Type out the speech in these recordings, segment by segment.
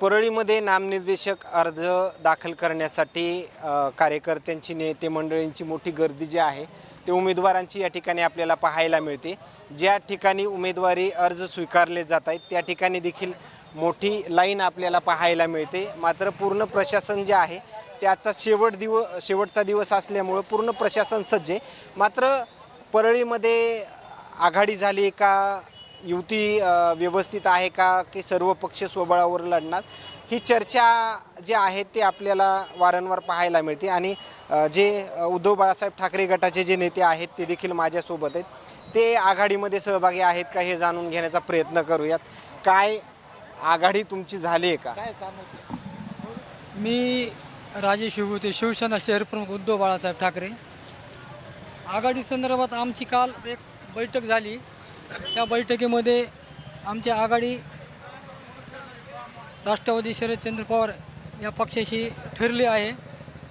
परळीमध्ये नामनिर्देशक अर्ज दाखल करण्यासाठी कार्यकर्त्यांची नेते मंडळींची मोठी गर्दी जी आहे ते उमेदवारांची या ठिकाणी आपल्याला पाहायला मिळते. ज्या ठिकाणी उमेदवारी अर्ज स्वीकारले जात आहेत त्या ठिकाणी देखील मोठी लाईन आपल्याला पाहायला मिळते. मात्र पूर्ण प्रशासन जे आहे त्याचा शेवट दिव शेवटचा दिवस असल्यामुळं पूर्ण प्रशासन सज्ज आहे. मात्र परळीमध्ये आघाडी झाली का युती व्यवस्थित आहे का की सर्व पक्ष स्वबळावर लढणार? ही चर्चा जी आहे ते आपल्याला वारंवार पाहायला मिळते. आणि जे उद्धव बाळासाहेब ठाकरे गटाचे जे नेते आहेत ते देखील माझ्यासोबत आहेत. ते आघाडीमध्ये सहभागी आहेत का हे जाणून घेण्याचा प्रयत्न करूयात. काय आघाडी तुमची झाली आहे का? मी राजेश शिवते शिवसेना शहरप्रमुख उद्धव बाळासाहेब ठाकरे. आघाडी संदर्भात आमची काल एक बैठक झाली. त्या बैठकीमध्ये आमची आघाडी राष्ट्रवादी शरदचंद्र पवार या पक्षाशी ठरली आहे.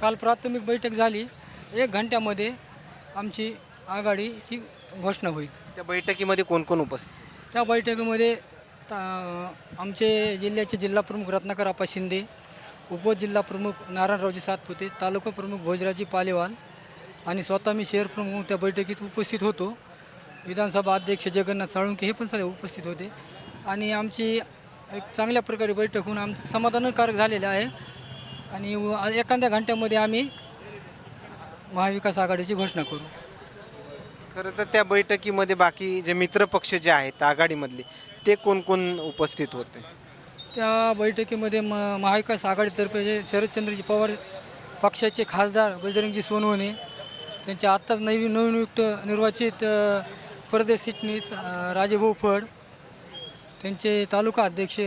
काल प्राथमिक बैठक झाली. एक घंट्यामध्ये आमची आघाडीची घोषणा होईल. त्या बैठकीमध्ये कोण कोण उपस्थित? त्या बैठकीमध्ये आमचे जिल्ह्याचे जिल्हाप्रमुख रत्नाकर आपा शिंदे उपजिल्हाप्रमुख नारायणरावजी सातपुते तालुका प्रमुख भोजराजी पालेवाल आणि स्वतः मी शहर प्रमुख त्या बैठकीत उपस्थित होतो. विधानसभा अध्यक्ष जगन्नाथ साळुंके हे पण सगळे उपस्थित होते. आणि आमची एक चांगल्या प्रकारे बैठक होऊन आमचं समाधानकारक झालेलं आहे. आणि व- एखाद्या घंट्यामध्ये आम्ही महाविकास आघाडीची घोषणा करू. खरं तर त्या बैठकीमध्ये बाकी जे मित्र पक्ष जे आहेत आघाडीमधले ते कोण कोण उपस्थित होते? त्या बैठकीमध्ये म महाविकास आघाडीतर्फे जे शरदचंद्रजी पवार पक्षाचे खासदार बजरंगजी सोनवणे त्यांचे आत्ताच नवीन नवनियुक्त निर्वाचित अ, प्रदेश सिटनीस अ, राजेभाऊ फड त्यांचे तालुका अध्यक्ष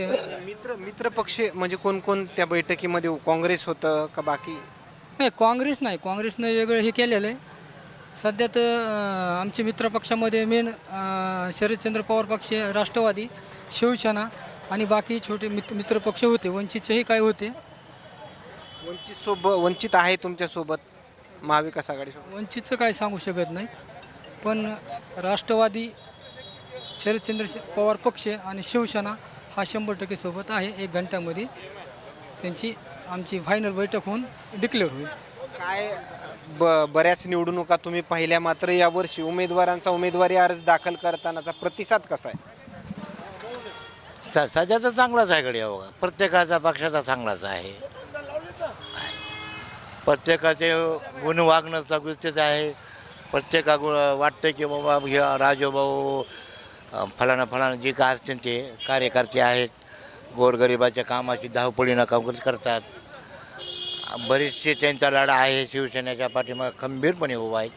मित्र मित्र पक्ष म्हणजे कोण कोण त्या बैठकीमध्ये? काँग्रेस होतं का बाकी? नाही काँग्रेस नाही. काँग्रेसनं वेगळं हे केलेलं आहे. सध्या तर अ, आमच्या मित्रपक्षामध्ये मेन शरदचंद्र पवार पक्ष राष्ट्रवादी शिवसेना आणि बाकी छोटे मित्र मित्रपक्ष होते. वंचितचेही काय होते. वंचित सोबत वंचित आहे तुमच्यासोबत? महाविकास आघाडीसोबत? वंचितचं काय सांगू शकत नाही पण राष्ट्रवादी शरदचंद्र श- पवार पक्ष आणि शिवसेना हा शंभर टक्के सोबत आहे एक घंट्यामध्ये. त्यांची आमची फायनल बैठक होऊन डिक्लेअर होईल. काय ब बऱ्याच निवडणुका तुम्ही पाहिल्या मात्र यावर्षी उमेदवारांचा उमेदवारी अर्ज दाखल करतानाचा प्रतिसाद कसा आहे? स सध्याचा चांगलाच आहे गड्या बघा. प्रत्येकाचा पक्षाचा चांगलाच आहे. प्रत्येकाचे गुण वागणं सगळीच आहे. प्रत्येका वाटतं की बाबा हे राजूभाऊ फलाना फलाना जे काय असतील ते कार्यकर्ते आहेत. गोरगरिबाच्या कामाची धावपळीनं काम करतात. बरेचसे त्यांचा लढा आहे शिवसेनेच्या पाठीमागे खंबीरपणे उभा आहेत.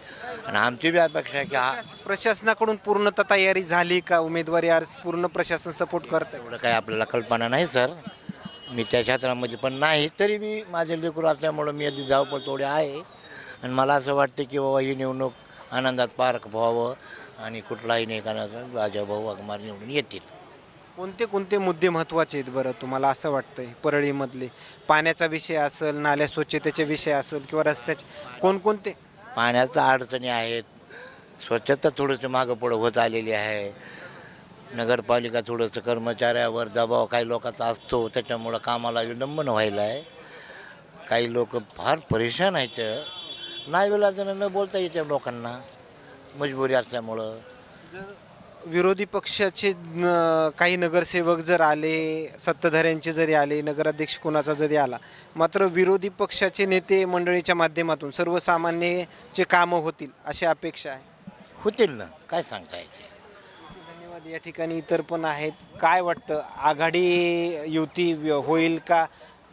आणि आमची बी अपेक्षा आहे की हा प्रशासनाकडून पूर्णतः तयारी झाली का? उमेदवारी अर्ज पूर्ण प्रशासन सपोर्ट करतं एवढं काही आपल्याला कल्पना नाही सर. मी त्या क्षेत्रामध्ये पण नाही तरी मी माझे लेकरू असल्यामुळं मी आधी धावपळ थोडी आहे. आणि मला असं वाटतं की बाबा ही निवडणूक आनंदात पार व्हावं आणि कुठलाही करण्याचं राजाभाऊ वाघमार निवडून येतील. कोणते कोणते मुद्दे महत्त्वाचे आहेत बरं तुम्हाला असं वाटतंय परळीमधले? पाण्याचा विषय असेल नाल्या स्वच्छतेचे विषय असेल किंवा रस्त्याचे कोणकोणते? पाण्याच्या अडचणी आहेत. स्वच्छता थोडंसं मागं पुढं होत आलेली आहे. नगरपालिका थोडंसं कर्मचाऱ्यावर दबाव काही लोकांचा असतो त्याच्यामुळं कामाला विलंबन व्हायला आहे. काही लोक फार परेशान आहेत. नाही विलाजानं न बोलता येते लोकांना मजबुरी असल्यामुळं. विरोधी पक्षाचे न- काही नगरसेवक जर आले सत्ताधाऱ्यांचे जरी आले नगराध्यक्ष कोणाचा जरी आला मात्र विरोधी पक्षाचे नेते मंडळीच्या माध्यमातून सर्वसामान्यचे कामं होतील अशी अपेक्षा आहे? होतील ना काय सांगता यायचं? धन्यवाद या ठिकाणी इतर पण आहेत. काय वाटतं आघाडी युती व्य- होईल का?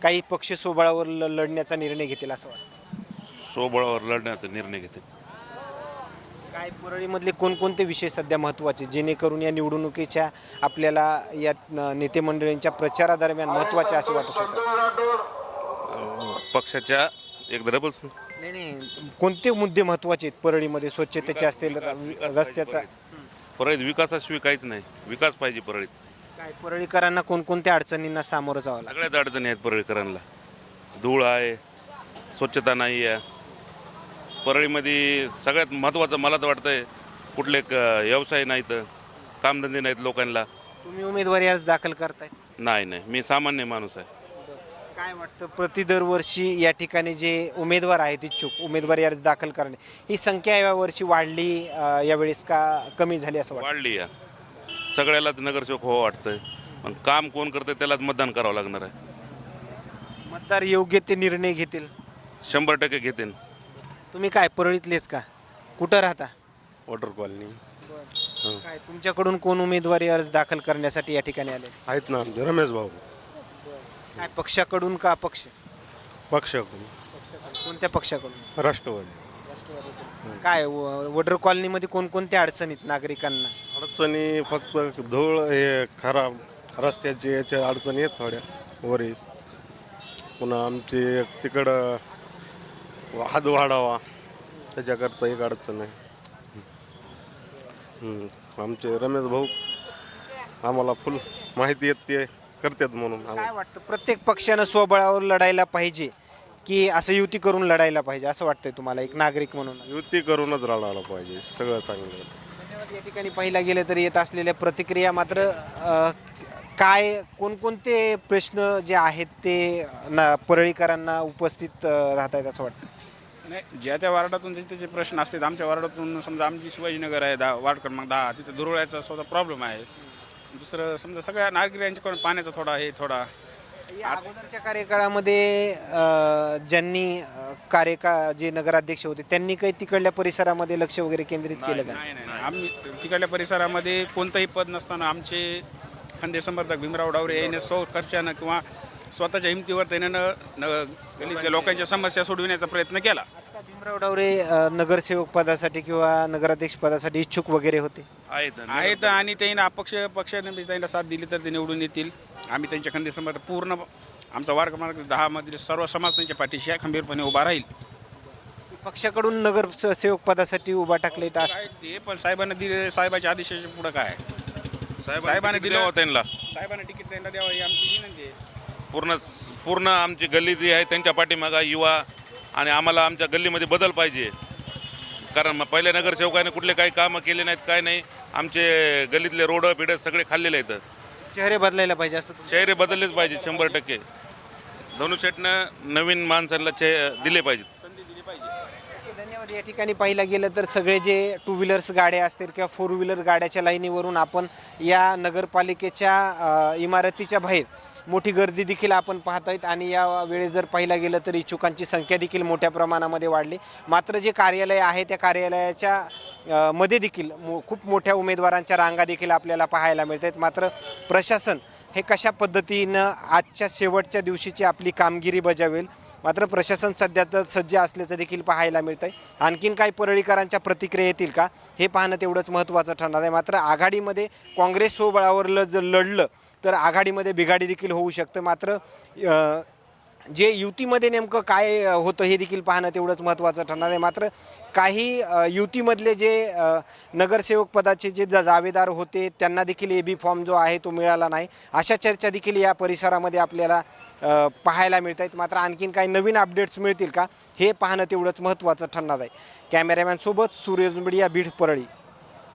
काही पक्ष सोबळावर ल- लढण्याचा निर्णय घेतील असं वाटतं. स्वबळावर लढण्याचा निर्णय घेते काय परळीमधले कोणकोणते विषय सध्या महत्त्वाचे जेणेकरून या निवडणुकीच्या आपल्याला या नेते मंडळींच्या प्रचारादरम्यान महत्त्वाचे असे वाटू शकतात? पक्षाच्या एकदा डबल नाही नाही. कोणते मुद्दे महत्त्वाचे आहेत परळीमध्ये? स्वच्छतेचे असतील रस्त्याचा परळीत. विकासाशिवाय काहीच नाही. विकास पाहिजे परळीत. काय परळीकरांना कोणकोणत्या अडचणींना सामोरं जावं लागतं? सगळ्याच अडचणी आहेत परळीकरांना. धूळ आहे स्वच्छता नाही आहे. परळीमध्ये सगळ्यात महत्त्वाचं मला तर वाटतंय कुठले क व्यवसाय नाहीत कामधंदे नाहीत लोकांना. तुम्ही उमेदवारी अर्ज दाखल करताय? नाही नाही. मी सामान्य माणूस आहे. काय वाटतं प्रति दरवर्षी या ठिकाणी जे उमेदवार आहेत इच्छुक उमेदवारी अर्ज दाखल करणे ही संख्या यावर्षी वाढली अ, यावेळेस का कमी झाली असं वाटतं? वाढली या. सगळ्यालाच नगरसेवक हो वाटतंय. पण काम कोण करतंय त्यालाच मतदान करावं लागणार आहे. मतदार योग्य ते निर्णय घेतील. शंभर टक्के घेतील. तुम्ही काय परळीतलेच का? कुठं राहता? Water colony. काय तुमच्याकडून कोण उमेदवारी अर्ज दाखल करण्यासाठी या ठिकाणी आले? आहेत ना आमचे रमेश भाऊ. काय पक्षाकडून का अपक्ष? पक्षाकडून. कोणत्या पक्षाकडून? राष्ट्रवादी. काय व- वडर कॉलनीमध्ये कोणकोणत्या अडचणीत नागरिकांना? अडचणी फक्त धूळ हे खराब रस्त्याची याच्या अडचणी आहेत थोड्या वरी. पुन्हा आमची तिकडं हात वाढावा. त्याच्याकरता एक अडचण आहे. आमचे रमेश भाऊ आम्हाला फुल माहिती येत ते करतात म्हणून काय वाटतं? प्रत्येक पक्षानं स्वबळावर लढायला पाहिजे की असं युती करून लढायला पाहिजे? असं वाटतंय तुम्हाला एक नागरिक म्हणून? युती करूनच राहायला पाहिजे सगळं चांगलं. या ठिकाणी पाहिला गेलं तर येत असलेल्या प्रतिक्रिया मात्र अ, काय कोणकोणते प्रश्न जे आहेत ते ना परळीकरांना उपस्थित अ, राहत आहेत असं वाटतं? नाही ज्या त्या वार्डातून जे त्याचे प्रश्न असतात आमच्या वार्डातून समजा आमची शिवाजीनगर आहे दहा वार्ड क्रमांक दहा तिथे दुरवळ्याचा स्वतः प्रॉब्लेम आहे. दुसरं समजा सगळ्या नागरिकांच्याकडून पाण्याचा थोडा हे थोडा. या अगोदरच्या कार्यकाळामध्ये अ, ज्यांनी अ, कार्यकाळ जे नगराध्यक्ष होते त्यांनी काही तिकडल्या परिसरामध्ये लक्ष वगैरे केंद्रित केलं का? नाही नाही नाही. आम्ही तिकडल्या परिसरामध्ये कोणतंही पद नसताना आमचे खंदे समर्थक भीमराव डावरे याने सौ खर्चानं किंवा स्वतःच्या हिमतीवर त्याने न न- लोकांच्या समस्या सोडविण्याचा प्रयत्न केला. आता भीमराव डावरे अ, नगरसेवक पदासाठी किंवा नगराध्यक्ष पदासाठी इच्छुक वगैरे होते. आहेत आहेत आणि त्यांना अपक्ष पक्षाने बी त्यांना साथ दिली तर ते निवडून येतील. आम्ही त्यांच्या खंदे समर्थ पूर्ण आमचा वार्ड क्रमांक दहामधील सर्व समाज त्यांच्या पाठीशी आहे, खंबीरपणे उभा राहील. पक्षाकडून नगरसेवक पदासाठी उभा टाकले तर काय ते पण साहेबांना दिले साहेबाच्या आदेशाच्या पुढं काय साहेबांनी साहेबांनी दिलं- द्यावं त्यांना. साहेबांना तिकीट त्यांना द्यावं ही आमची विनंती आहे. पूर्ण पूर्ण आमची गल्ली जी आहे त्यांच्या पाठीमागा युवा आणि आम्हाला आमच्या गल्लीमध्ये बदल पाहिजे. कारण मग पहिल्या नगरसेवकाने कुठले काही कामं केले नाहीत काय नाही. आमचे गल्लीतले रोड बिड सगळे खाल्लेले आहेत. चेहरे बदलायला पाहिजे असं तुम्ही- चेहरे बदललेच पाहिजे शंभर टक्के. धनुशेटनं नवीन माणसांना चे दिले पाहिजेत. धन्यवाद. या ठिकाणी पाहिलं गेलं तर सगळे जे टू व्हीलर्स गाड्या असतील किंवा फोर व्हीलर गाड्याच्या लाईनीवरून आपण या नगरपालिकेच्या अ, इमारतीच्या बाहेर मोठी गर्दी देखील आपण पाहत आहेत आणि या वेळेस जर पाहिला गेलं तर इच्छुकांची संख्या देखील मोठ्या प्रमाणामध्ये वाढली. मात्र जे कार्यालय आहे त्या कार्यालयाच्या मध्ये देखील मो खूप मोठ्या उमेदवारांच्या रांगा देखील आपल्याला पाहायला मिळत आहेत मात्र प्रशासन हे कशा पद्धतीनं आजच्या शेवटच्या दिवशीची आपली कामगिरी बजावेल? मात्र प्रशासन सध्या तर सज्ज असल्याचं देखील पाहायला मिळतं आहे आणखीन काही परळीकरांच्या प्रतिक्रिया येतील का? हे पाहणं तेवढंच महत्त्वाचं ठरणार आहे. मात्र आघाडीमध्ये काँग्रेस सोबळावर ल जर लढलं तर आघाडीमध्ये बिघाडी देखील होऊ शकतं. मात्र जे युतीमध्ये नेमकं काय होतं हे देखील पाहणं तेवढंच महत्त्वाचं ठरणार आहे. मात्र काही युतीमधले जे नगरसेवक पदाचे जे दावेदार होते त्यांना देखील ए बी फॉर्म जो आहे तो मिळाला नाही. अशा चर्चा देखील या परिसरामध्ये आपल्याला पाहायला मिळत आहेत. मात्र आणखीन काही नवीन अपडेट्स मिळतील का हे पाहणं तेवढंच महत्त्वाचं ठरणार आहे. कॅमेरामॅनसोबत सूर्य मीडिया बीड परळी.